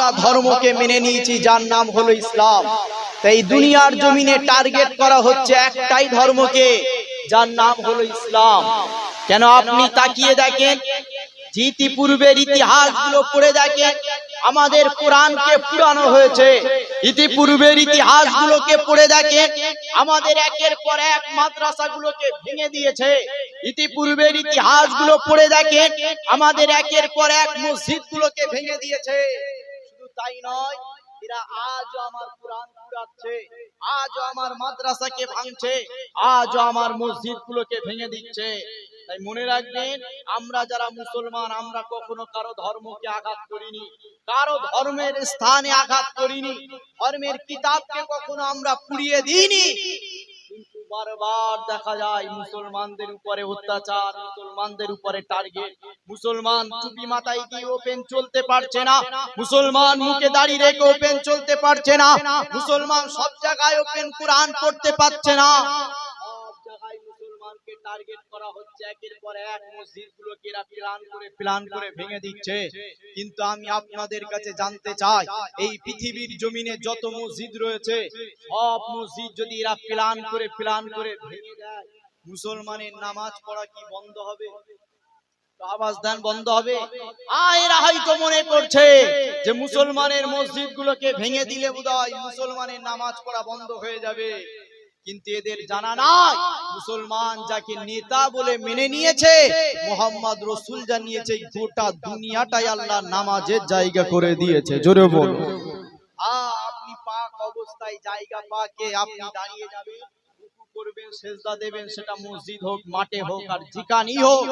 আমরা ধর্মকে মেনে নিয়েছি, যার নাম হলো ইসলাম। তাই দুনিয়ার জমিনে টার্গেট করা হচ্ছে একটাই ধর্মকে, যার নাম হলো ইসলাম। কেন আপনি তাকিয়ে দেখেন? ইতিপূর্বের ইতিহাসগুলো পড়ে দেখেন, আমাদের কোরআনকে পুরানো হয়েছে। ইতিপূর্বের ইতিহাসগুলোকে পড়ে দেখেন, আমাদের একের পর এক মাদ্রাসাগুলোকে ভেঙে দিয়েছে। ইতিপূর্বের ইতিহাসগুলো পড়ে দেখেন, আমাদের একের পর এক মসজিদগুলোকে ভেঙে দিয়েছে। তাই নয়, এরা আজও আমার কোরআন পুরাচ্ছে আজও আমার মাদ্রাসাকে ভাঙছে, আজও আমার মসজিদগুলোকে ভেঙে দিচ্ছে। তাই মনে রাখবেন, আমরা যারা মুসলমান, আমরা কখনো কারও ধর্মকে আঘাত করিনি, কারও ধর্মের স্থানে আঘাত করিনি, ধর্মের কিতাবকে কখনো আমরা পুড়িয়ে দিইনি। কিন্তু বারবার দেখা যায়, মুসলমানদের উপরে অত্যাচার, মুসলমানদের উপরে টার্গেট। মুসলমান টুপি মাথায় দিয়ে ওপেন চলতে পারছে না। মুসলমান মুখে দাঁড়িয়ে রেখে ওপেন চলতে পারছে না। মুসলমান সব জায়গায় ওপেন কোরআন পড়তে পারছে না। টার্গেট করা হচ্ছে কিন্তু আমি আপনাদের কাছে জানতে চাই, এই পৃথিবীর জমিনে যত মসজিদ রয়েছে, সব মসজিদ যদি এরা করে, প্ল্যান করে ভেঙে দেয়, মুসলমানের নামাজ পড়া কি বন্ধ হবে? নেতা বলে মেনে নিয়েছে, মোহাম্মদ রসুল জানিয়েছে, গোটা দুনিয়াটাই আল্লাহ নামাজের জায়গা করে দিয়েছে। জোরে বল আপনি পাক অবস্থায় জায়গা পাকে, আপনি দাঁড়িয়ে যাবেন। করবেন সেজদা দেবেন সেটা মসজিদ হোক মাঠে হোক আর যেখানেই হোক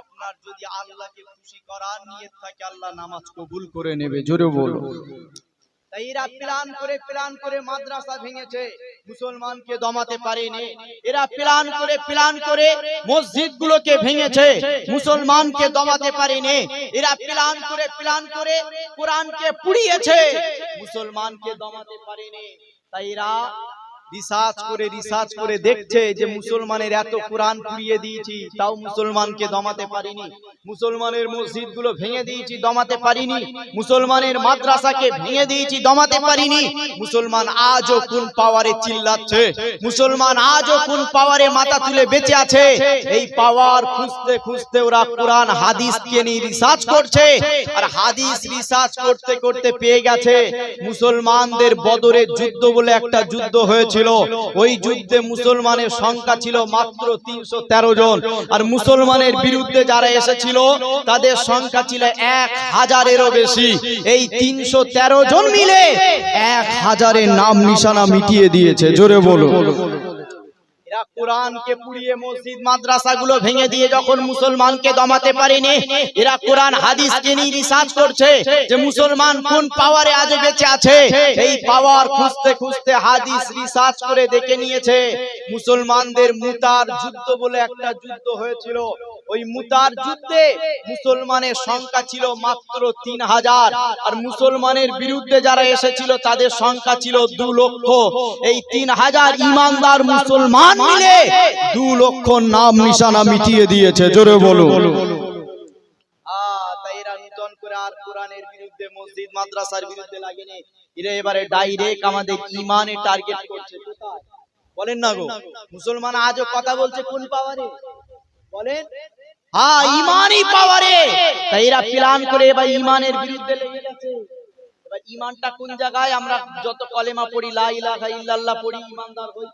আপনার যদি আল্লাহকে খুশি করার নিয়ত থাকে আল্লাহ নামাজ কবুল করে নেবে। জোরে বলো তাই এরা প্ল্যান করে প্ল্যান করে মাদ্রাসা ভেঙেছে। মুসলমানকে দমাতে পারেনি। এরা প্ল্যান করে প্ল্যান করে মসজিদ গুলোকে ভেঙেছে। মুসলমানকে দমাতে পারেনি। এরা প্ল্যান করে প্ল্যান করে কোরআনকে পুড়িয়েছে। মুসলমানকে দমাতে পারেনি। তাই এরা রিসার্চ করে রিসার্চ করে দেখছে যে মুসলমানের এত কোরআন পুড়িয়ে দিয়েছি, তাও মুসলমানকে দমাতে পারিনি। মুসলমানের মসজিদগুলো ভেঙে দিয়েছি, দমাতে পারিনি। মুসলমানের মাদ্রাসাকে ভেঙে দিয়েছি, দমাতে পারিনি। মুসলমান আজও কোন পাওয়ারে চিল্লাচ্ছে? মুসলমান আজও কোন পাওয়ারে মাথা তুলে বেঁচে আছে? এই পাওয়ার খুঁজতে খুঁজতে ওরা কোরআন, হাদিসকে নিয়ে রিসার্চ করছে। আর হাদিস রিসার্চ করতে করতে পেয়ে গেছে। মুসলমানদের বদরের যুদ্ধ বলে একটা যুদ্ধ হয়েছিল ওই যুদ্ধে মুসলমানের সংখ্যা ছিল মাত্র তিনশো জন। আর মুসলমানের বিরুদ্ধে যারা এসেছিল, তাদের সংখ্যা ছিল এক হাজারেরও বেশি। এই তিনশো তেরো জন মিলে এক হাজারের নাম নিশানা মিটিয়ে দিয়েছে। জোরে বলো এরা রিসার্চ করছে মুসলমান কোন পাওয়ারে বেঁচে আছে। এই পাওয়ার খুঁজতে খুঁজতে হাদিস রিসার্চ করে নিয়েছে, মুসলমানদের মুতার যুদ্ধ বলে একটা যুদ্ধ হয়েছিল। ওই মুতার যুদ্ধে মুসলমানের সংখ্যা ছিল মাত্র তিন হাজার। আর মুসলমানের বিরুদ্ধে যারা এসেছিল, তাদের সংখ্যা ছিল দু লক্ষ। এই তিন হাজার ইমানদার মুসলমান মিলে দু লক্ষ নাম নিশানা মিটিয়ে দিয়েছে। জোরে বলো বিরুদ্ধে মসজিদ, মাদ্রাসার এবারে ডাইরেক্ট আমাদের ইমানে টার্গেট করছে। বলেন না গো। মুসলমান আজও কথা বলছে কোন পাওয়ারে বলেন হ্যাঁ ইমানই পাওয়ারে। তাই এরা প্ল্যান করে এবার ইমানের বিরুদ্ধে লেগে গেছে এবার ইমানটা কোন জায়গায়? আমরা যত কলেমা পড়ি লা ইলাহা ইল্লাল্লাহ পড়ি ইমানদার হই।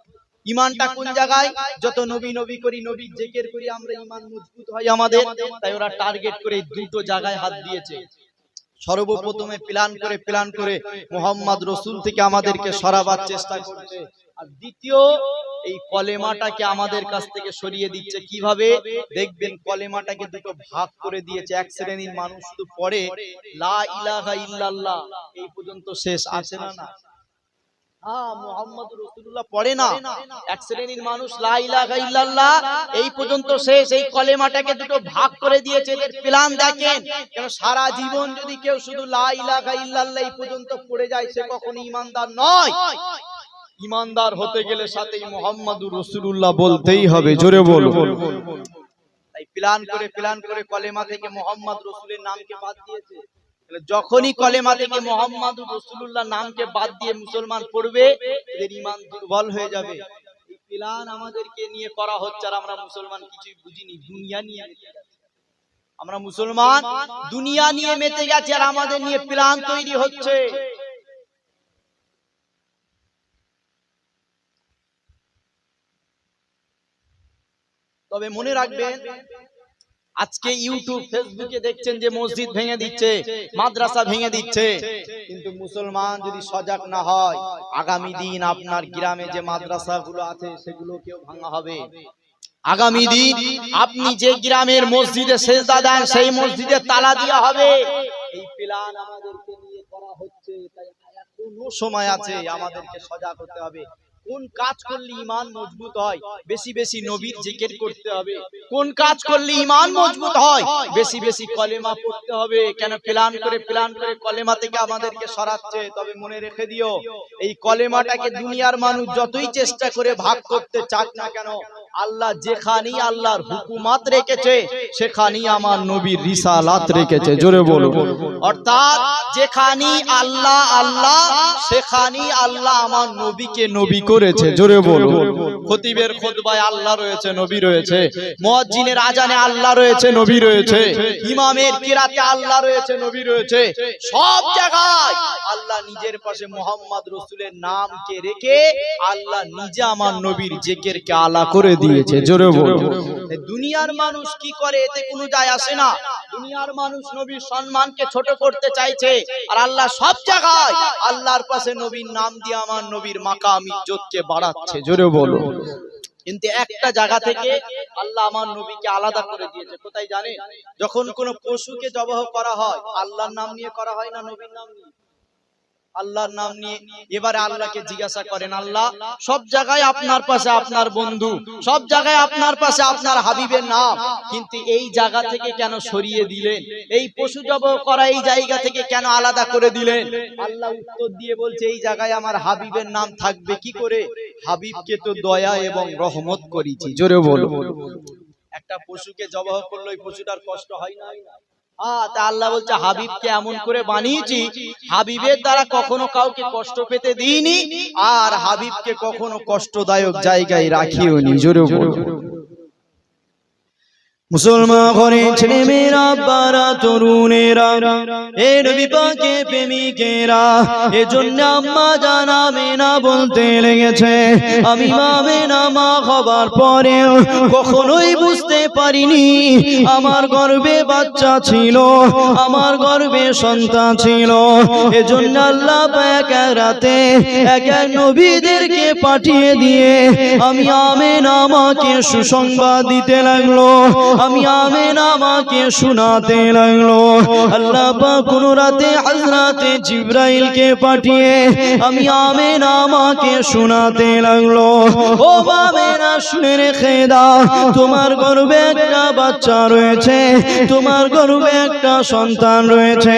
ইমানটা কোন জায়গায়? যত নবী নবী করি নবী জেকের করি আমরা ইমান মজবুত হয় আমাদের। তাই ওরা টার্গেট করে দুটো জায়গায় হাত দিয়েছে। সর্বপ্রথমে প্ল্যান করে প্ল্যান করে মোহাম্মদ রসুল থেকে আমাদেরকে সরাবার চেষ্টা করছে। আর দ্বিতীয়, এই কলেমাটাকে আমাদের কাছ থেকে সরিয়ে দিচ্ছে কীভাবে? দেখবেন কলেমাটাকে দুটো ভাগ করে দিয়েছে। এক শ্রেণির মানুষ তো পরে লা ইলাহা ইল্লাল্লাহ। এই পর্যন্ত শেষ, আছে না না হ্যাঁ, মোহাম্মদ রসুল্লাহ পড়ে না। এক শ্রেণির মানুষ ইল্লাল্লাহ এই পর্যন্ত শেষ এই কলেমাটাকে দুটো ভাগ করে দিয়েছে এদের প্ল্যান দেখেন। কেন সারা জীবন যদি কেউ শুধু ইল্লাল্লাহ এই পর্যন্ত পড়ে যায় সে কখনো ইমানদার নয়। ইমানদার হতে গেলে সাথেই মোহাম্মদুর রসুল্লাহ বলতেই হবে জোরে বলো তাই প্ল্যান করে প্ল্যান করে কলেমা থেকে মোহাম্মদ রসুলের নামকে বাদ দিয়েছে। যখনই কলেমা থেকে মোহাম্মদ রসুল্লাহ নামকে বাদ দিয়ে মুসলমান পড়বে এদের ইমান দুর্বল হয়ে যাবে। প্ল্যান আমাদেরকে নিয়ে করা হচ্ছে আর আমরা মুসলমান কিছুই বুঝিনি দুনিয়া নিয়ে মেতে গেছি। আমরা মুসলমান দুনিয়া নিয়ে মেতে গেছে আর আমাদের নিয়ে প্ল্যান তৈরি হচ্ছে। তবে মনে রাখবেন আজকে ইউটিউব ফেসবুকে দেখছেন যে মসজিদ ভেঙে দিচ্ছে মাদ্রাসা ভেঙে দিচ্ছে। কিন্তু মুসলমান যদি সজাগ না হয় আগামী দিন আপনার গ্রামে যে মাদ্রাসা গুলো আছে সেগুলোকেও ভাঙা হবে। আগামী দিন আপনি যে গ্রামের মসজিদে সেজদা দেন সেই মসজিদে তালা দেওয়া হবে। এই প্ল্যান আমাদেরকে নিয়ে করা হচ্ছে তাই এখনও সময় আছে আমাদেরকে সজাগ হতে হবে। কোন কাজ করলে ইমান মজবুত হয়? বেশি বেশি নবীর জিকির করতে হবে। কোন কাজ করলে ইমান মজবুত হয়? বেশি বেশি কলেমা পড়তে হবে। কেন প্ল্যান করে প্ল্যান করে কলেমা থেকে আমাদেরকে সরাচ্ছে। তবে মনে রেখে দিও এই কলেমাটাকে দুনিয়ার মানুষ যতই চেষ্টা করে ভাগ করতে চাক না কেন আল্লাহ যেখানেই আল্লাহর হুকুমাত রেখেছে সেখানেই আমার নবীর রিসালাত রেখেছে জোরে বলো অর্থাৎ যেখানেই আল্লাহ আল্লাহ সেখানেই আল্লাহ আমার নবীকে নবী করেছে জোরে বলো খতিবের খোদবায় আল্লাহ রয়েছে নবী রয়েছে। মুয়াজ্জিনের আজানে আল্লাহ রয়েছে নবী রয়েছে ইমামের কিরাতে আল্লাহ রয়েছে নবী রয়েছে সব জায়গায় আল্লাহ নিজের পাশে মোহাম্মদ রসুলের নামকে রেখে আল্লাহ নিজে আমার নবীর জেকেরকে আলা করে দিয়েছে জোরে বলো দুনিয়ার মানুষ কি করে? এতে কোনো যায় আসে না। দুনিয়ার মানুষ নবীর সম্মানকে ছোট করতে চাইছে আর আল্লাহ সব জায়গায় আল্লাহর পাশে নবীর নাম দিয়ে আমার নবীর মাকাম ইজ্জতকে বাড়াচ্ছে। জোরে বলো কিন্তু একটা জায়গা থেকে আল্লাহ আমার নবীকে আলাদা করে দিয়েছে। কোথায় জানেন? যখন কোনো পশুকে জবাহ করা হয় আল্লাহর নাম নিয়ে করা হয় না নবীর নাম নিয়ে? আল্লাহর নাম নিয়ে এবারে আল্লাহকে জিজ্ঞাসা করেন, আল্লাহ, সব জায়গায় আপনার পাশে আপনার বন্ধু, সব জায়গায় আপনার পাশে আপনার হাবিবের নাম, কিন্তু এই জায়গা থেকে কেন সরিয়ে দিলেন? এই পশু জব করা এই জায়গা থেকে কেন আলাদা করে দিলেন? আল্লাহ উত্তর দিয়ে বলছে, এই জায়গায় আমার হাবিবের নাম থাকবে কি করে? হাবিবকে তো দয়া এবং রহমত করেছি জোরে বলো একটা পশুকে জবাহ করল ওই পশুটার কষ্ট হয় না? আল্লাহ বলছে, হাবিবকে এমন করে বানিয়েছি, হাবিবের দ্বারা কখনো কাউকে কষ্ট পেতে দিইনি, আর হাবিবকে কখনো কষ্টদায়ক জায়গায় রাখিও মুসলমান ঘরে ছেলে মেয়েরা তরুণেরা প্রেমিকেরা, এজন্য আম্মা জানাবে না বলতে লেগেছে, আমি মামে না মা হবার পরেও কখনোই বুঝতে পারিনি। আমার গর্বে বাচ্চা ছিল, আমার গর্বে সন্তান ছিল। এজন্য আল্লাহ এক এক রাতে, এক এক নবীদেরকে পাঠিয়ে দিয়ে আমি আমেন আমাকে সুসংবাদ দিতে লাগল, আমি আমেন আমাকে শোনাতে লাগল। আল্লাহ কোন রাতে হযরতে জিবরাইলকে পাঠিয়ে আমি আমেন আমাকে শোনাতে লাগল। ও আমেনা শুনে রেখে দাও তোমার গর্ভে একটা বাচ্চা রয়েছে, তোমার গর্ভে একটা সন্তান রয়েছে।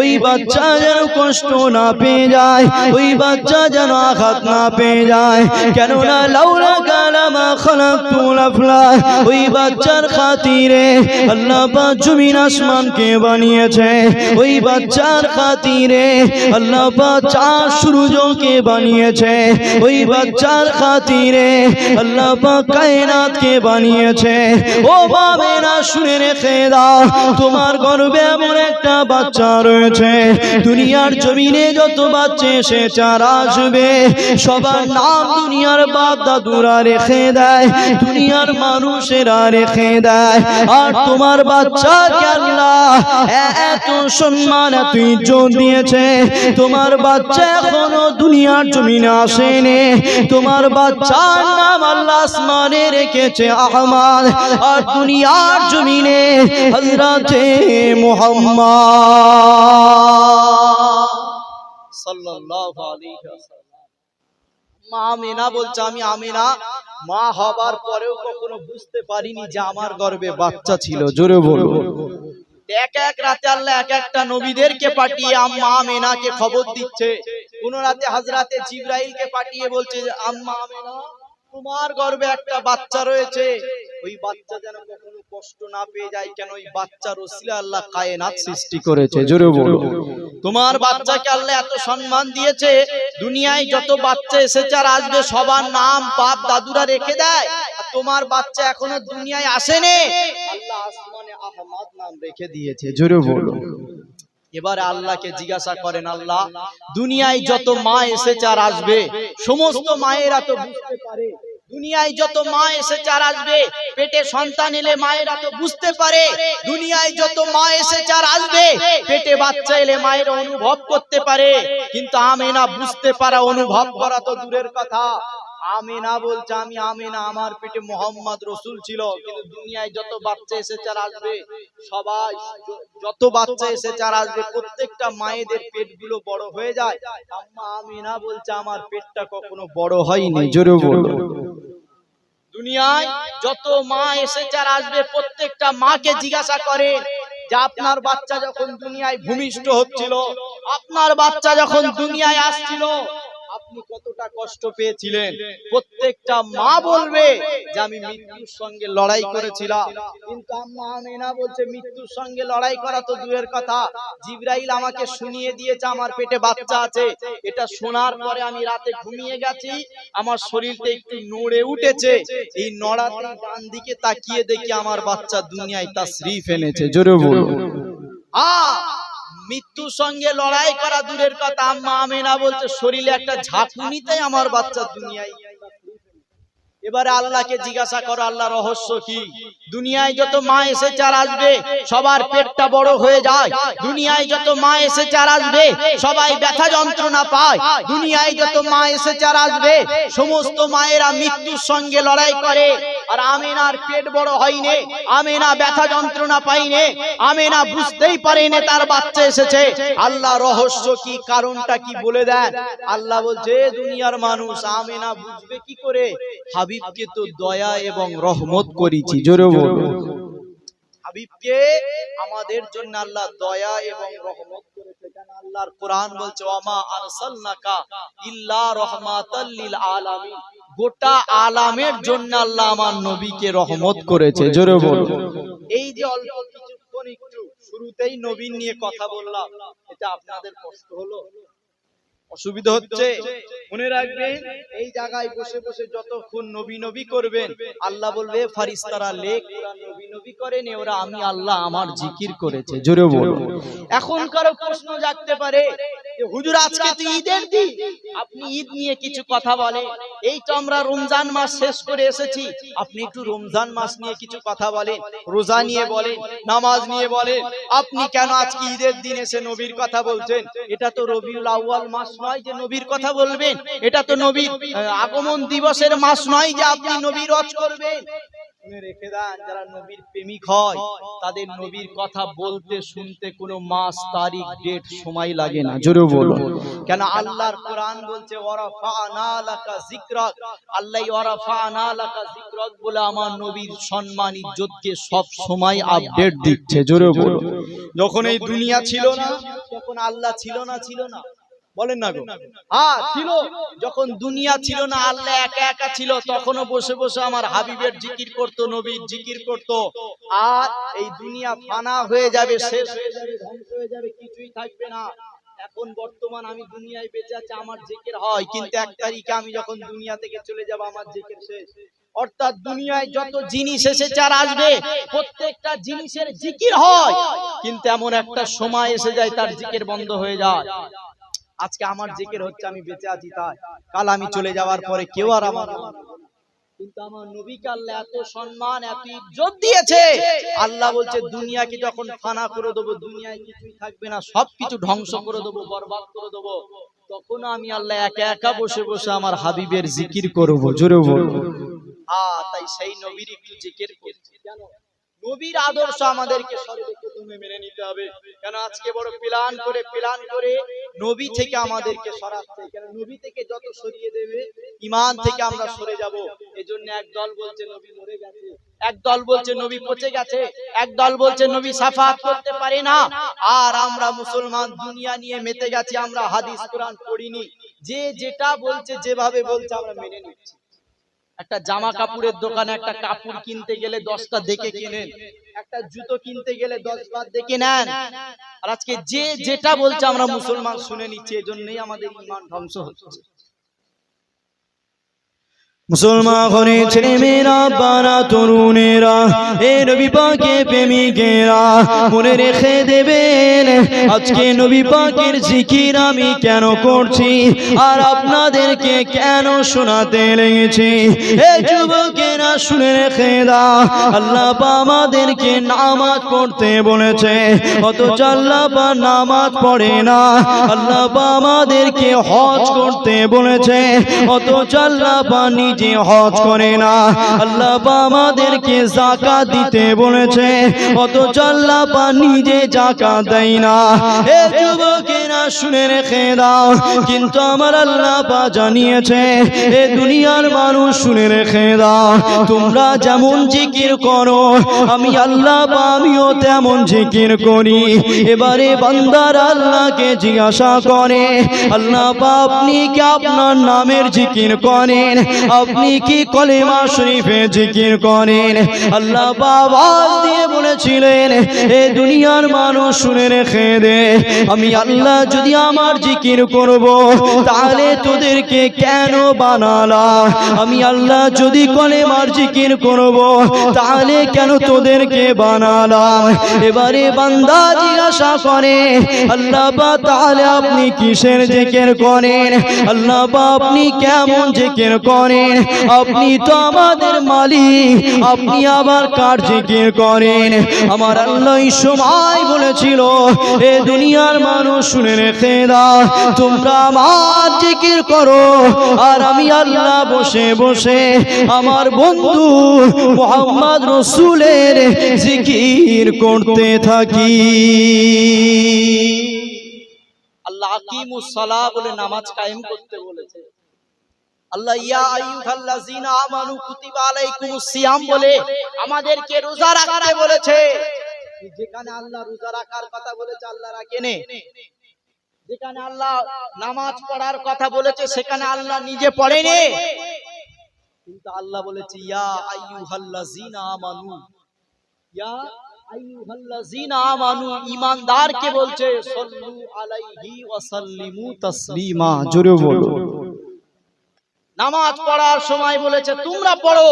ওই বাচ্চা যেন কষ্ট না পেয়ে যায়, ওই বাচ্চা যেন আঘাত না পেয়ে যায়। কেননা লাউলা কালামা খালাকুল আফলা ওই বাচ্চার খাতিরে আল্লাহ পাক জমিন আসমানকে বানিয়েছে। ওই বাচ্চার খাতিরে আল্লাহ পাক চার সূর্যকে বানিয়েছে। ওই বাচ্চার খাতিরে আল্লাহ পাক কায়নাতকে বানিয়েছে। ও বাবে না শুনে রেখে দাও, তোমার গর্ভে এমন একটা বাচ্চা রয়েছে। দুনিয়ার জমিনে যত বাচ্চা সে চার আসবে, সবার নাম দুনিয়ার বাপ দাদুরা রেখে দেয়, দুনিয়ার মানুষেরা রেখে দেয়। আর তোমার বাচ্চা আল্লাহ? এত সম্মান, এত ইজ্জত দিয়েছে। তোমার বাচ্চা এখনও দুনিয়ার জমিনে আসেনি। তোমার বাচ্চার নাম আল্লাহ আসমানে রেখেছে আহমদ। দুনিয়ার জমিনে হজরতে মুহাম্মদ মা আমিনা বলছে, আমি আমিনা, মা হবার পরেও কখনো বুঝতে পারিনি যে আমার বাচ্চা ছিল। জোরে এক এক রাতে আল্লাহ এক একটা নবীদেরকে পাঠিয়ে আম্মা আমিনাকে খবর দিচ্ছে। কোন রাতে হাজরাতে জিব্রাইলকে পাঠিয়ে বলছে আম্মা আমিনা তোমার গর্ভে একটা বাচ্চা রয়েছে, ওই বাচ্চা যেন কখনো কষ্ট না পেয়ে যায়, কেন ওই বাচ্চার ওসিলা আল্লাহ কায়নাত সৃষ্টি করেছে, জোরে বলো তোমার বাচ্চাকে আল্লাহ এত সম্মান দিয়েছে, দুনিয়ায় যত বাচ্চা এসেছে আর আসবে, সবার নাম বাপ দাদুরা রেখে দেয় তোমার বাচ্চা এখনও দুনিয়ায় আসেনি। আল্লাহ আসমানে আহমদ নাম রেখে দিয়েছে, জোরে বলো এবারে আল্লাহকে জিজ্ঞাসা করেন, আল্লাহ, দুনিয়ায় যত মা এসেছে আর আসবে, সমস্ত মায়েরা তো বুঝতে পারে দুনিয়ায় যত মা এসে চার আসবে, পেটে সন্তান এলে মায়েরা তো বুঝতে পারে। দুনিয়ায় যত মা এসে চার আসবে, পেটে বাচ্চা এলে মায়েরা অনুভব করতে পারে। কিন্তু আমি না বুঝতে পারা, অনুভব করা তো দূরের কথা। আমেনা বলছে আমি আমেনা, আমার পেটে মোহাম্মদ রসুল ছিল। কিন্তু দুনিয়ায় যত বাচ্চা এসেছে আর আসবে, সবাই যত বাচ্চা এসেছে আর আসবে, প্রত্যেকটা মায়েদের পেটগুলো বড় হয়ে যায়। আম্মা আমিনা বলছে আমার পেটটা কখনো বড় হয়নি, জোরে দুনিয়ায় যত মা এসেছে আর আসবে, প্রত্যেকটা মাকে জিজ্ঞাসা করে যে আপনার বাচ্চা যখন দুনিয়ায় ভূমিষ্ঠ হচ্ছিল, আপনার বাচ্চা যখন দুনিয়ায় আসছিল আপনি কতটা কষ্ট পেয়েছিলেন? প্রত্যেকটা মা বলবে যে আমি মৃত্যুর সঙ্গে লড়াই করেছিলাম। কিন্তু আম্মা আমিনা বলছে, মৃত্যুর সঙ্গে লড়াই করা তো দূরের কথা। জিব্রাইল আমাকে শুনিয়ে দিয়েছে, আমার পেটে বাচ্চা আছে। এটা শোনার পরে আমি রাতে ঘুমিয়ে গেছি। আমার শরীরটা একটু নড়ে উঠেছে। এই নড়াতে ডান দিকে তাকিয়ে দেখি আমার বাচ্চা দুনিয়ায় তাশরিফ এনেছে। জোরে বলো আ মৃত্যুর সঙ্গে লড়াই করা দূরের কথা। আম্মা আমিনা বলছে, শরীরে একটা ঝাঁকুনিতে আমার বাচ্চা দুনিয়ায়। এবারে আল্লাহকে জিজ্ঞাসা করো আল্লাহ রহস্য কি? দুনিয়ায় যত মা এসে চার আসবে, সবার পেটটা বড় হয়ে যায়। দুনিয়ায় যত মা এসে চার আসবে, সবাই ব্যথা যন্ত্রণা পায়। দুনিয়ায় যত মা এসে চার আসবে, সমস্ত মায়েরা মৃত্যুর সঙ্গে লড়াই করে। আর আমেনার পেট বড় হয়নি আমেনা ব্যথা যন্ত্রণা পাইনে আমেনা বুঝতেই পারেনি তার বাচ্চা এসেছে। আল্লাহ রহস্য কি কারণটা কি বলে দেন? আল্লাহ বলছে দুনিয়ার মানুষ আমেনা বুঝবে কি করে? হাবিবকে তো দয়া এবং রহমত করেছি জোরে বলো হাবিবকে আমাদের জন্য আল্লাহ দয়া এবং রহমত করেছে। কেন আল্লাহর কোরআন বলছে ওমা আরসালনাকা ইল্লা রাহমাতাল লিল আলামিন গোটা আলামের জন্য আল্লাহ আমার নবীকে রহমত করেছে জোরে বলো এই যে অল্প কিছুক্ষণ একটু শুরুতেই নবীন নিয়ে কথা বললাম এটা আপনাদের কষ্ট হলো? অসুবিধা হচ্ছে? মনে রাখবেন এই জায়গায় বসে বসে যতক্ষণ নবী নবী করবেন আল্লাহ বলবে ফারিস্তারা লেখ ওরা নবী নবী করেন ওরা আমি আল্লাহ আমার জিকির করেছে। জোরে বলো এখন কারও প্রশ্ন জাগতে পারে হুজুর আজকে তো ঈদের দিন। আপনি ঈদ নিয়ে কিছু কথা বলে। এই তো আমরা রমজান মাস শেষ করে এসেছি। আপনি একটু রমজান মাস নিয়ে কিছু কথা বলেন। রোজা নিয়ে বলেন, নামাজ নিয়ে বলেন। আপনি কেন আজকে ঈদের দিন এসে নবীর কথা বলছেন? এটা তো রবিউল আউয়াল মাস নয় যে নবীর কথা বলবেন। এটা তো নবীর আগমন দিবসের মাস নয় যে আপনি নবীর রজ করবেন। শুনে রেখে দেন যারা নবীর প্রেমিক হয় তাদের নবীর কথা বলতে শুনতে কোনো মাস তারিখ ডেট সময় লাগে না। জোরে বলো কেন আল্লাহর কোরআন বলছে ওয়ারাফানা লাকা যিকরাক আল্লাহ ওয়ারাফানা লাকা যিকরাক বলে আমার নবীর সম্মান ইজ্জতকে সব সময় আপডেট দিচ্ছে। জোরে বলো যখন এই দুনিয়া ছিল না তখন আল্লাহ ছিল না ছিল না বলেন না গো। হ্যাঁ ছিল। যখন দুনিয়া ছিল না আল্লাহ একা একা ছিল তখনও বসে বসে আমার হাবিবের জিকির করতো নবীর জিকির করতো। আর এই দুনিয়া ফানা হয়ে যাবে শেষ হয়ে যাবে। ধ্বংস হয়ে যাবে কিছুই থাকবে না। এখন বর্তমান আমি দুনিয়ায় বেঁচে আছি আমার জিকির হয় কিন্তু এক তারিখে আমি যখন দুনিয়া থেকে চলে যাব আমার জিকির শেষ। অর্থাৎ দুনিয়ায় যত জিনিস এসেছে আর আসবে প্রত্যেকটা জিনিসের জিকির হয়। কিন্তু এমন একটা সময় এসে যায় তার জিকির বন্ধ হয়ে যায়। আজকে আমার জিকির হচ্ছে আমি বেঁচে আছি তাই। কাল আমি চলে যাওয়ার পরে কেউ আর আমার। কিন্তু আমার নবীকে আল্লাহ এত সম্মান এত ইজ্জত দিয়েছে। আল্লাহ বলছে দুনিয়াকে যখন ফানা করে দেবো দুনিয়ায় কিছুই থাকবে না। সবকিছু ধ্বংস করে দেবো বরবাদ করে দেবো। তখন আমি আল্লাহ একা একা বসে বসে আমার হাবিবের জিকির করব জোরে বলব। আ তাই সেই নবীর একটু জিকির করছি। কেন? নবীর আদর্শ আমাদেরকে সর্বপ্রথমে মেনে নিতে হবে। কেন আজকে বড় প্ল্যান করে প্ল্যান করে নবী থেকে আমাদেরকে সরাচ্ছে। কেন নবী থেকে যত সরিয়ে দেবে ইমান থেকে আমরা সরে যাব। এজন্য এক দল বলছে, নবী মরে গেছে। এক দল বলছে, নবী পচে গেছে। এক দল বলছে, নবী সাফাত করতে পারে না। আর আমরা মুসলমান, দুনিয়া নিয়ে মেতে গেছি, আমরা হাদিস, কোরআন পড়িনি। যে যেটা বলছে, যেভাবে বলছে, আমরা মেনে নিচ্ছি। একটা জামা কাপড়ের দোকানে একটা কাপড় কিনতে গেলে দশটা দেখে কিনেন। একটা জুতো কিনতে গেলে দশ বার দেখে নেন। আর আজকে যে যেটা বলছে আমরা মুসলমান শুনে নিচ্ছি, এজন্যই আমাদের ইমান ধ্বংস হচ্ছে। মুসলমান ঘরে ছেলে মেয়েরা বারা, তরুণেরা, এ নবী পাকে প্রেমিকেরা, মনে রেখে দেবেন, আজকে নবী পাকের জিকির আমি কেন করছি, আর আপনাদেরকে কেন শোনাতে লেগেছি? এ যুবকেরা শুনে রেখে দা আল্লাহ আমাদেরকে নামাজ পড়তে বলেছে। অথচ আল্লাহ নামাজ পড়ে না। আল্লাহ আমাদেরকে হজ করতে বলেছে। অথচ আল্লাহ নিজে হজ করে না। আল্লাহ আমাদেরকে জাকাত দিতে বলেছে। অথচ আল্লাহ নিজে জাকাত দেয় না। শুনে রেখে দাও। কিন্তু আমার আল্লাহ জানিয়েছে, এ দুনিয়ার মানুষ শুনে রেখে দাও। তোমরা যেমন জিকির করো, আমি আল্লাহ আমিও তেমন জিকির করি। এবারে বান্দার আল্লাহকে জিজ্ঞাসা করে, আল্লাহ আপনি কি আপনার নামের জিকির করেন? আপনি কি কলেমা শরীফে জিকির করেন? আল্লাহ আওয়াজ দিয়ে বলেছিলেন, এ দুনিয়ার মানুষ শুনে রেখে দে, আমি আল্লাহ যদি আমার জিকির করব, তাহলে তোদেরকে কেন বানালা? আমি আল্লাহ যদি কলেমার জিকির করব, তাহলে কেন তোদেরকে বানালাম? এবারে বান্দা জিজ্ঞাসা করে, আল্লাহ বা, তাহলে আপনি কিসের জিকির করেন? আল্লাহ বা, আপনি কেমন জিকির করেন? আপনি তো আমাদের মালিক, আপনি আবার কার জিকির করেন? আমার আল্লাহ সময় বলেছিল, এ দুনিয়ার মানুষ শুনে রেখে দাও, তোমরা আমার জিকির করো। আর আমি আল্লাহ বসে বসে আমার বন্ধু মোহাম্মদ রসুলের জিকির করতে থাকি। আল্লাহ বলে নামাজ কায়েম করতে বলেছে। বলে আমাদেরকে বলেছে। যেখানে আল্লাহ কথা বলেছে যেখানে আল্লাহ নামাজ পড়ার কথা বলেছে, সেখানে আল্লাহ নিজে পড়েনি কিন্তু আল্লাহ বলেছে ইয়া আইয়ুহাল্লাযীনা আমানু। ইয়া আইয়ুহাল্লাযীনা আমানু ঈমানদারকে বলছে সাল্লু আলাইহি ওয়া সাল্লিমু তাসলিমা। জোরে বলো। নামাজ পড়ার সময় বলেছে তোমরা পড়ো।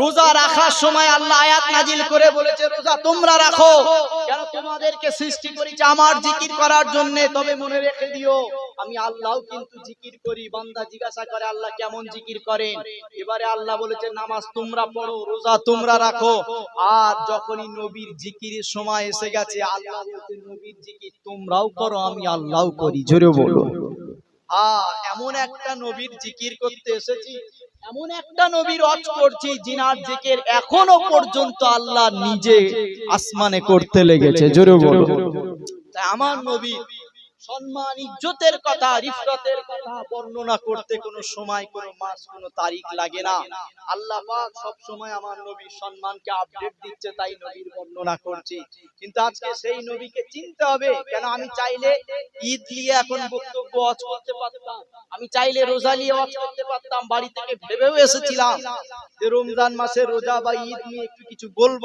রোজা রাখার সময় আল্লাহ আয়াত নাজিল করে বলেছে রোজা তোমরা রাখো। কেন তোমাদেরকে সৃষ্টি করেছে আমার জিকির করার জন্য? তবে মনে রেখে দিও। আমি আল্লাহও কিন্তু জিকির করি, বান্দা জিজ্ঞাসা করে, আল্লাহ কেমন জিকির করেন? এবারে আল্লাহ বলেছে, নামাজ তোমরা পড়ো, রোজা তোমরা রাখো। আর যখনই নবীর জিকিরের সময় এসে গেছে, আল্লাহ বলছে, নবীর জিকির তোমরাও করো, আমি আল্লাহও করি। জোরে বলো। আ এমন একটা নবীর জিকির করতে এসেছি, এমন একটা নবীর অজ করছি, জিনার জিকির এখনও পর্যন্ত আল্লাহ নিজে আসমানে করতে লেগেছে। জোরে বলো। আমার নবী সম্মান, ইজ্জতের কথা, রিফরতের কথা বর্ণনা করতে কোনো সময়, কোনো মাস, কোনো তারিখ লাগে না। আল্লাহ পাক সব সময় আমার নবীর সম্মানকে আপডেট দিচ্ছে, তাই নবীর বর্ণনা করছি। কিন্তু আজকে সেই নবীকে চিনতে হবে, কেন আমি চাইলে ঈদ নিয়ে এখন বক্তব্য ওয়াজ করতে পারতাম, আমি চাইলে রোজা নিয়ে ওয়াজ করতে পারতাম, বাড়ি থেকে ভেবেও এসেছিলাম যে রমজান মাসে রোজা বা ঈদ নিয়ে একটু কিছু বলব।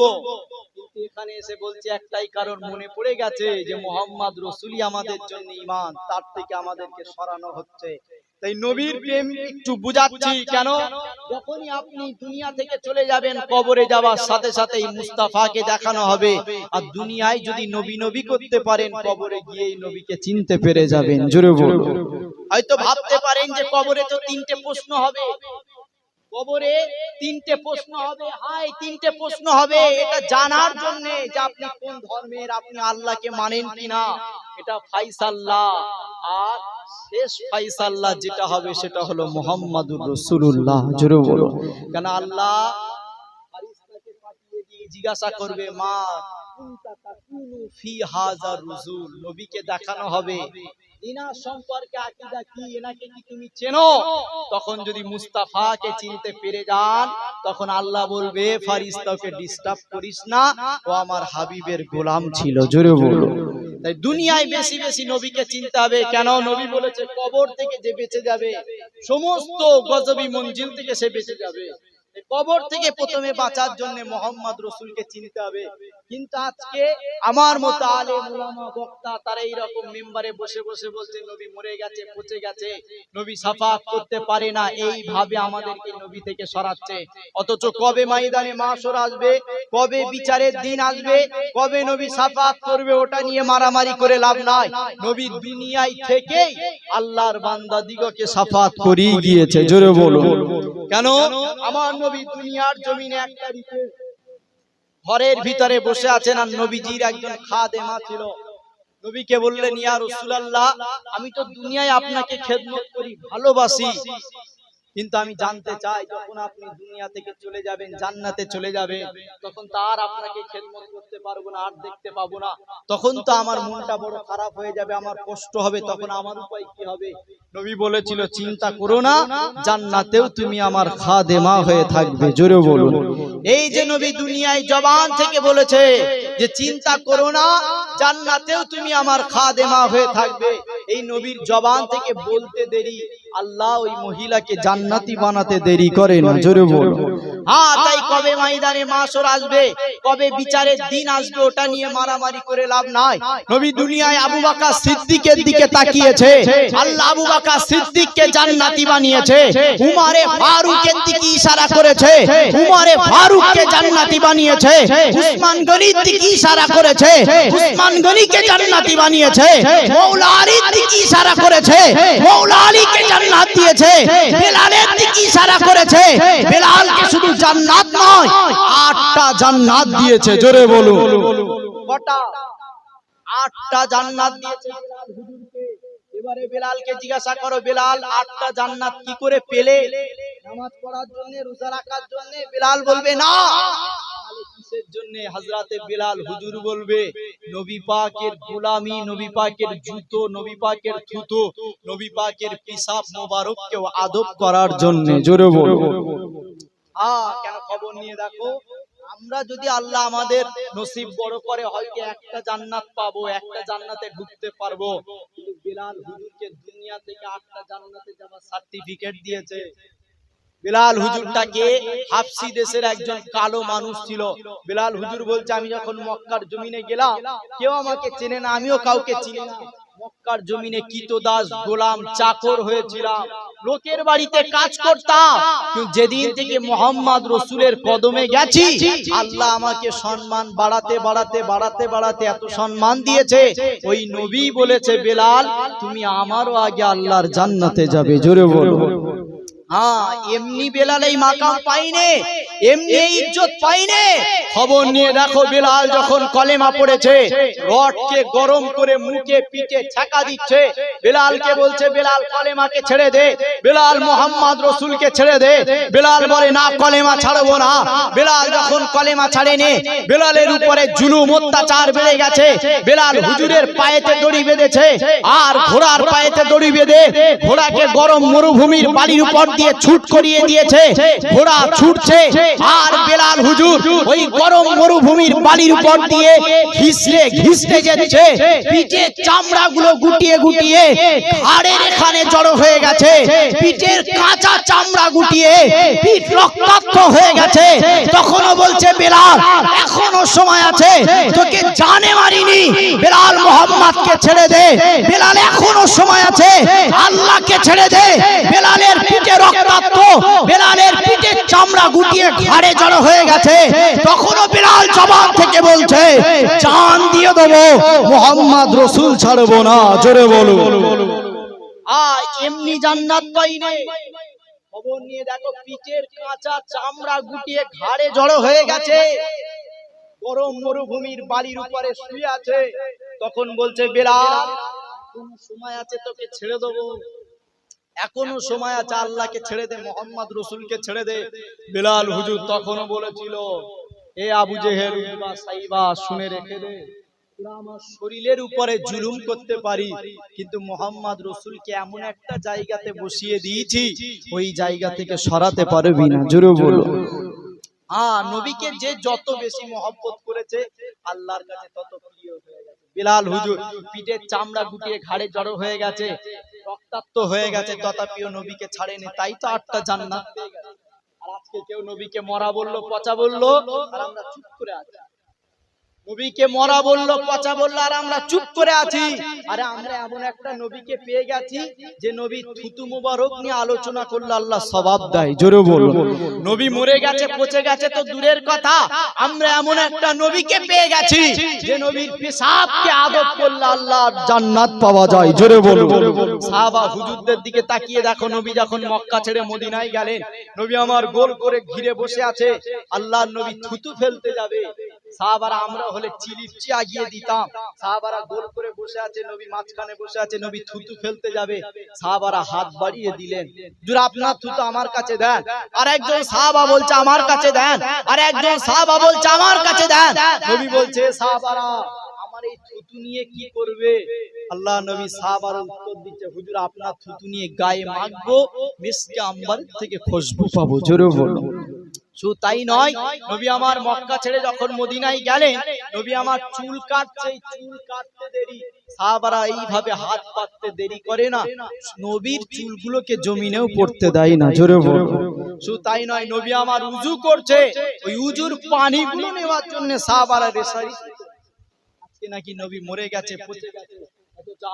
কিন্তু এখানে এসে বলছি, একটাই কারণ মনে পড়ে গেছে যে মোহাম্মদ রসুলি আমাদের জন্য ইমান তার থেকে আমাদেরকে সরানো হচ্ছে। তাই নবীর প্রেম একটু বুঝাচ্ছি কেন? যখনই আপনি দুনিয়া থেকে চলে যাবেন, কবরে যাওয়ার সাথে মুস্তাফাকে দেখানো হবে। আর দুনিয়ায় যদি নবী নবী করতে পারেন, কবরে গিয়েই নবীকে চিনতে পেরে যাবেন। জোরে হয়তো ভাবতে পারেন যে কবরে তো তিনটে প্রশ্ন হবে। কবরে তিনটে প্রশ্ন হবে। হাই তিনটে প্রশ্ন হবে। এটা জানার জন্য যে আপনি কোন ধর্মের, আপনি আল্লাহকে মানেন কিনা। এটা ফাইসাল্লাহ আর যেটা হবে সেটা হলো মোহাম্মদুর রসুল্লাহ কেন আল্লাহ জিজ্ঞাসা করবে, মা নবীকে দেখানো হবে। সম্পর্কে আকীদা কি? এনাকে কি তুমি চেনো? তখন যদি মুস্তাফাকে চিনতে পেরে যান, তখন আল্লাহ বলবে ফারিস্তাকে ডিস্টার্ব করিস না। ও আমার হাবিবের গোলাম ছিল। জোরে বলো। তাই দুনিয়ায় বেশি বেশি নবীকে চিনতে হবে। কেন? নবী বলেছে, কবর থেকে যে বেঁচে যাবে, সমস্ত গজবি মঞ্জিল থেকে সে বেঁচে যাবে। কবর থেকে প্রথমে বাঁচার জন্য মোহাম্মদ রসুলকে চিনতে হবে। কিন্তু আজকে আমার মতো আলে মুলামা বক্তা তারা এইরকম মেম্বারে বসে বসে বলছে, নবী মরে গেছে, পচে গেছে, নবী সাফাত করতে পারে না। এইভাবে আমাদেরকে নবী থেকে সরাচ্ছে। অথচ কবে ময়দানে মাসর আসবে, কবে বিচারের দিন আসবে, কবে নবী সাফাত করবে, ওটা নিয়ে মারামারি করে লাভ নাই। নবী দুনিয়ায় থেকেই আল্লাহর বান্দা দিগকে সাফাত করিয়ে গিয়েছে জোরে বলো কেন? আমার নবী দুনিয়ার জমিনে এক তারিখে ঘরের ভিতরে বসে আছেন আর নবীজির একজন খাদেমা ছিল। নবীকে বললেন ইয়া রসুলাল্লাহ আমি তো দুনিয়ায় আপনাকে খেদমত করি ভালোবাসি। কিন্তু আমি জানতে চাই, যখন আপনি দুনিয়া থেকে চলে যাবেন, জান্নাতে চলে যাবেন, তখন তো আর আপনাকে খেদমত করতে পারব না, আর দেখতে পাবো না। তখন তো আমার মনটা বড় খারাপ হয়ে যাবে, আমার কষ্ট হবে, তখন আমার উপায় কি হবে? নবী বলেছিল, চিন্তা করো না, জান্নাতেও তুমি আমার খাদেমা হয়ে থাকবে। জোরে বলুন। এই যে নবী দুনিয়ায় জবান থেকে বলেছে যে চিন্তা করো না, জান্নাতেও তুমি আমার খাদেমা হয়ে থাকবে। এই নবীর জবান থেকে বলতে দেরি, আল্লাহ ওই মহিলাকে জান্নাতি বানাতে দেরি করে না, জোরে বলো। হ্যাঁ তাই কবে ময়দানে মাসর আসবে? কবে বিচারের দিন আসবে, ওটা নিয়ে মারামারি করে লাভ নাই। নবী দুনিয়ায় আবু বকর সিদ্দিকের দিকে তাকিয়েছে। আল্লাহ আবু বকর সিদ্দিককে জান্নাতি বানিয়েছে। উমারে ফারুকের দিকে ইশারা করেছে। উমারে ফারুককে জান্নাতি বানিয়েছে। উসমান গনির দিকে ইশারা করেছে। উসমান গনিকে জান্নাতি বানিয়েছে। মৌলা আলীর দিকে ইশারা করেছে। মৌলা আলীকে জান্নাত দিয়েছে। বেলালের দিকে ইশারা করেছে। বেলালকে শুধু জান্নাত নয়, আটটা জান্নাত দিয়েছে, জোরে বলুন। কটা? আটটা জান্নাত দিয়েছে এবারে বেলালকে জিজ্ঞাসা করো, বেলাল, আটটা জান্নাত কি করে পেলে? নামাজ পড়ার জন্য, রোজা রাখার জন্য? বেলাল বলবে, না। বলবে জুতো, নবী পাকের থুতো, নবী পাকের পিসাব মোবারককে আদব করার জন্য। জোরে বলো কেন খবর নিয়ে দেখো? আমরা যদি আল্লাহ আমাদের নসিব বড় করে, হয়তো একটা জান্নাত পাবো, একটা জান্নাতে ঢুকতে পারব। কিন্তু বিলাল হুজুরকে দুনিয়া থেকে আটটা জান্নাতে যাওয়ার সার্টিফিকেট দিয়েছে। বিলাল হুজুরটাকে হাফসি দেশের একজন কালো মানুষ ছিল। বিলাল হুজুর বলছে, আমি যখন মক্কার জমিনে গেলাম, কেউ আমাকে চেনে না, আমিও কাউকে চিনি না। মক্কার জমিনে কিতদাস গোলাম চাকর হয়েছিলাম। লোকের বাড়িতে কাজ করতাম। যেদিন থেকে মোহাম্মদ রসুলের কদমে গেছি, আল্লাহ আমাকে সম্মান বাড়াতে বাড়াতে বাড়াতে বাড়াতে এত সম্মান দিয়েছে। ওই নবী বলেছে, বেলাল, তুমি আমারও আগে আল্লাহর জান্নাতে যাবে। জোরে বলো। হ্যাঁ এমনি বেলাল এই পাইনে, এমনি ইজ্জত পাইনে। খবর নিয়ে দেখো বেলাল যখন কলেমা পড়েছে গরম করে মুখে পিঠে বলছে ছেড়ে দে। বেলাল মোহাম্মদ রসুলকে ছেড়ে দে। বেলাল বলে, না, কলেমা ছাড়বো না। বেলাল যখন কলেমা ছাড়েনি, বেলালের উপরে জুলুম অত্যাচার বেড়ে গেছে। বেলাল হুজুরের পায়েতে দড়ি বেঁধেছে, আর ঘোড়ার পায়েতে দড়ি বেঁধে ঘোড়াকে গরম মরুভূমির বাড়ির উপর দিয়ে ছুট করিয়ে দিয়েছে। ঘোড়া ছুটছে। আর বেলাল হুজুর ওই গরম মরুভূমির বাড়ির উপর দিয়ে ঘিসলে ঘিসতে যাচ্ছে। পিঠের চামড়াগুলো গুটিয়ে গুটিয়ে ঘাড়ের এখানে জড়ো হয়ে গেছে। পিঠের কাঁচা চামড়া গুটিয়ে পিঠ রক্তাক্ত হয়ে গেছে। তখনও বলছে, বেলাল, এখনও সময় আছে। তোকে জানে মারিনি। বেলাল মোহাম্মদকে ছেড়ে দে। বেলাল, এখনও সময় আছে। আল্লাহকে ছেড়ে দে। বেলালের পিঠে রক্তাক্ত বেলালের পিঠের চামড়া গুটিয়ে ঘাড়ে জড়ো হয়ে গেছে। তখনও বেলাল জবান থেকে বলছে জান দিয়ে দেবো, মোহাম্মদ রসুল ছাড়বো না, জোরে বলো এমনি জান্নাত পাইনি খবর নিয়ে দেখো, পিঠের কাঁচা চামড়া গুটিয়ে ঘাড়ে জড়ো হয়ে গেছে। গরম মরুভূমির বাড়ির উপরে শুয়ে আছে। তখন বলছে, বেলাল এখনও সময় আছে তোকে ছেড়ে দেবো? এখনও সময় আছে আল্লাহকে ছেড়ে দে মোহাম্মদ রসুলকে ছেড়ে দে। বেলাল হুজুর তখনও বলেছিল এ আবু জেহেল সাইবা শুনে রেখে দে। আমার শরীরের উপরে জুলুম করতে পারি কিন্তু মোহাম্মদ রসুলকে এমন একটা জায়গাতে বসিয়ে দিয়েছি ওই জায়গা থেকে সরাতে পারবি না জোরে বলো হ্যাঁ নবীকে যে যত বেশি মহব্বত করেছে আল্লাহর কাছে তত প্রিয় হয়ে গেছে। বিলাল হুজুর পিঠের চামড়া গুটিয়ে ঘাড়ে জড়ো হয়ে গেছে, রক্তাক্ত হয়ে গেছে, তথাপিও নবীকে ছাড়েনি, তাই তো আটটা জান্নাত। আর আজকে কেউ নবীকে মরা বলল, পচা বলল, আর আমরা চুপ করে আছি। নবীকে মরা বলল পচা বলল আর আমরা চুপ করে আছি। আরে আমরা এমন একটা নবীকে পেয়ে গেছি যে নবী থুতু মুবারক নিয়ে আলোচনা করলে আল্লাহ সবাব দেয়। জোরে বলব নবী মরে গেছে পচে গেছে তো দূরের কথা। আমরা এমন একটা নবীকে পেয়ে গেছি যে নবীর পেশাবকে আদব করলে আল্লাহ জান্নাত পাওয়া যায়। জোরে বলব সাহাবা হুজুরদের দিকে তাকিয়ে দেখো নবী যখন মক্কা ছেড়ে মদিনায় গেলেন নবী আমার গোল করে ঘিরে বসে আছে আল্লাহর নবী থুতু ফেলতে যাবে। আমরা নবী যাবে। আপনার থুতু আমার কাছে দেন। আর একজন আমার কাছে দেন। বলছে, আমার নবী বলছে আমার এই থুতু নিয়ে কি করবে? আল্লাহ নবী সাহাবার উত্তর দিচ্ছে, হুজুর, আপনার থুতু নিয়ে গায়ে মাখবো, মিসকে আম্বার থেকে খুশবু পাবো। জোরে বলো শুধু তাই নয় নবী আমার মক্কা ছেড়ে যখন মদিনায় গেলেন নবী আমার চুল কাটছে চুল কাটতে দেরি। সাহাবারা এইভাবে হাত পাততে দেরি করে না। নবীর চুলগুলোকে জমিনেও পড়তে দেয় না জোরে শুধু তাই নয় নবী আমার উজু করছে। ওই উজুর পানিগুলো নেওয়ার জন্য সাহাবারা রেসারি আজকে নাকি নবী মরে গেছে পচে গেছে।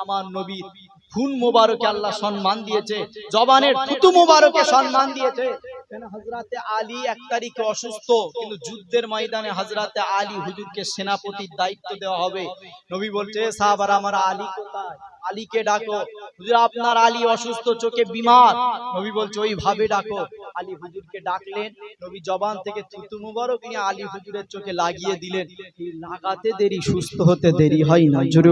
আমার নবী খুন মোবারকে আল্লাহ সম্মান দিয়েছে, জবানের থুতু মোবারকে সম্মান দিয়েছে। হজরতে আলী এক তারিখে অসুস্থ, কিন্তু যুদ্ধের ময়দানে হজরতে আলী হুজুরকে সেনাপতির দায়িত্ব দেওয়া হবে। নবী বলছে, সাহাবার আমার আলী কোথায়? আলীকে ডাকো। হুজুর, আপনার আলী অসুস্থ, চোখে বিমার। নবী বলছে, ওইভাবে ডাকো। আলী হুজুরকে ডাকলেন, নবী জবান থেকে থুতু মুবারক নিয়ে আলী হুজুরের চোখে লাগিয়ে দিলেন। লাগাতে দেরি, সুস্থ হতে দেরি হয় না, জোরে